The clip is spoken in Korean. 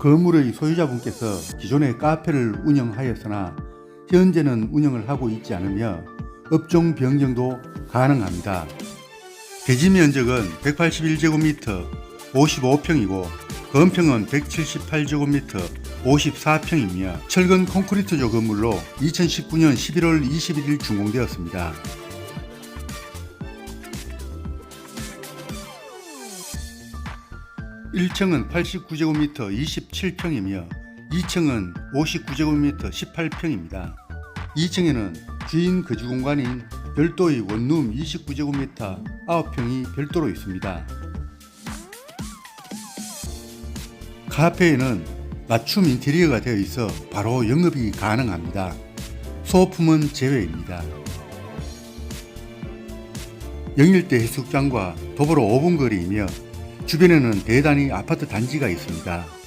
건물의 소유자분께서 기존에 카페를 운영하였으나 현재는 운영을 하고 있지 않으며 업종 변경도 가능합니다. 대지 면적은 181제곱미터 55평이고 건평은 178제곱미터 54평이며 철근 콘크리트조 건물로 2019년 11월 21일 준공되었습니다. 1층은 89제곱미터 27평이며 2층은 59제곱미터 18평입니다. 2층에는 주인 거주 공간인 별도의 원룸 29제곱미터 9평이 별도로 있습니다. 카페에는 맞춤 인테리어가 되어 있어 바로 영업이 가능합니다. 소품은 제외입니다. 영일대 해수욕장과 도보로 5분 거리이며 주변에는 대단히 아파트 단지가 있습니다.